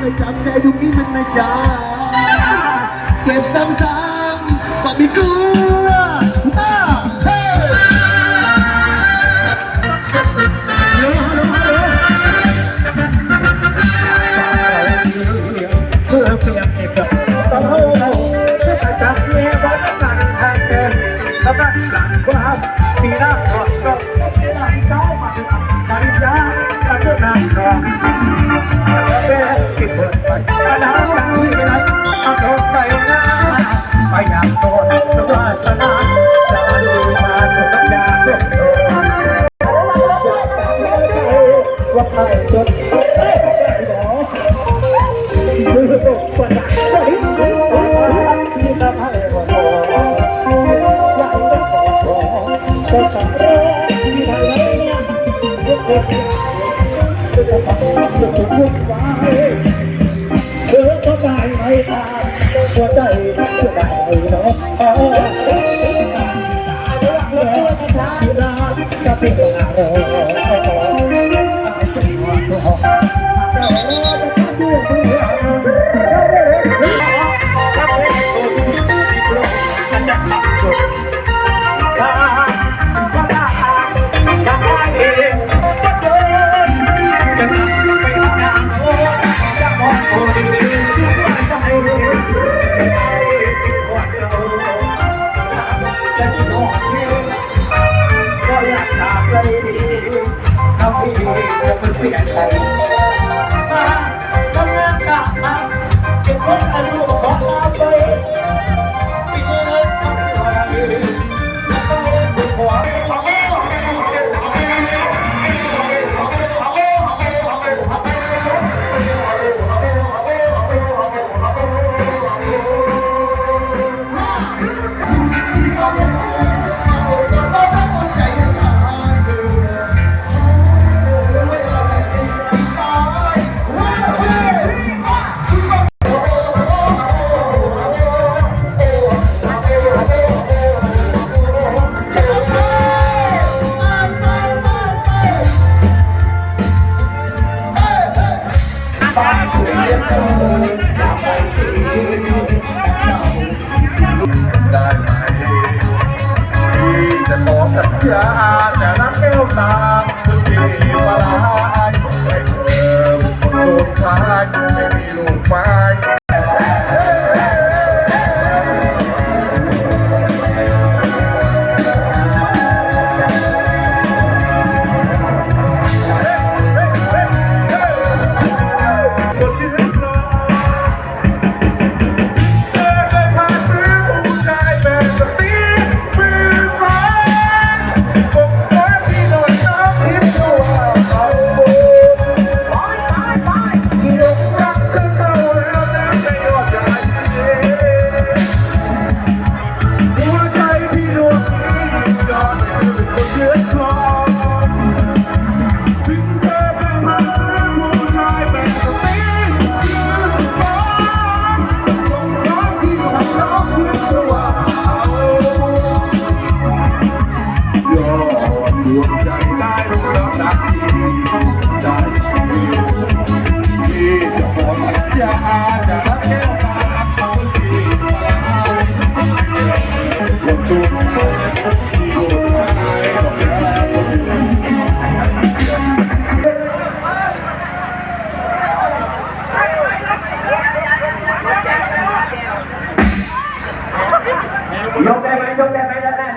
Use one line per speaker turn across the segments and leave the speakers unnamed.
เลยจับใจดูนี่มันไม่จ้าเจ็บซ้ำๆก็ไม่กลัว ว่า
ใครจนเอ้ยหรอมือตกปะใจที่ทำให้บ่พออยากจะขอขอก็สำเร็จที่ไหนแล้วยกเว้นจะทำจะถูกวุ่นวายเธอก็ได้ไม่ตามหัวใจจะได้เนาะที่รักจะเป็นอะไรก็ เป็นเปลี่ยนใครมาทำงานจาเก็บคนอายุของสามปีปีนี้ทำอะไรแล้วก็สุขหวังบ้ อสัญญาจะรักแก้วตาทุกทีเวลาให้เธอสุดท้ายไม่มีลูกไม้ คนทุกคนที่โดนหายต้องแล้วยกได้ไหมยกได้ไหมด้า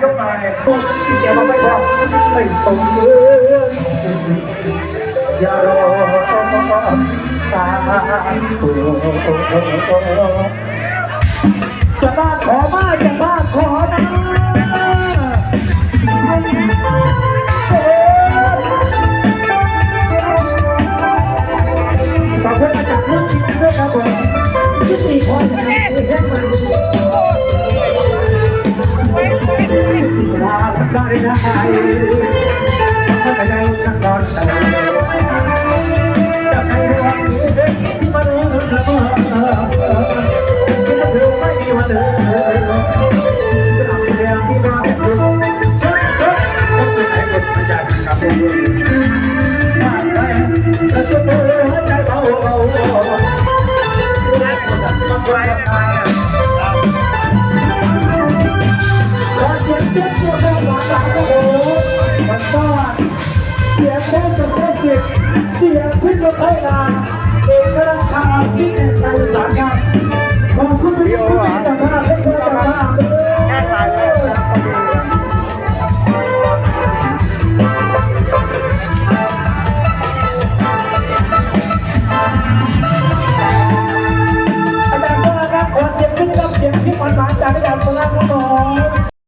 นหน้ายกหน่อยเดี๋ยวเราไม่พอไม่ตรงมืออย่ารอตาจะบ้าขอมาจะบ้าขอนะขอบคุณมาจากลูกชิ้นด้วยครับผมที่สี่คนนะครับที่แค่มาลาได้นะไอ้ เบื่อใจเบาเบาไว้ไปขอเสียงเสียงเสียงแม่หมอสาวโอ้โหมันซ่อนเสียงแม่กับแม่สิบเสียงพิษกับไทยนาเอกราชา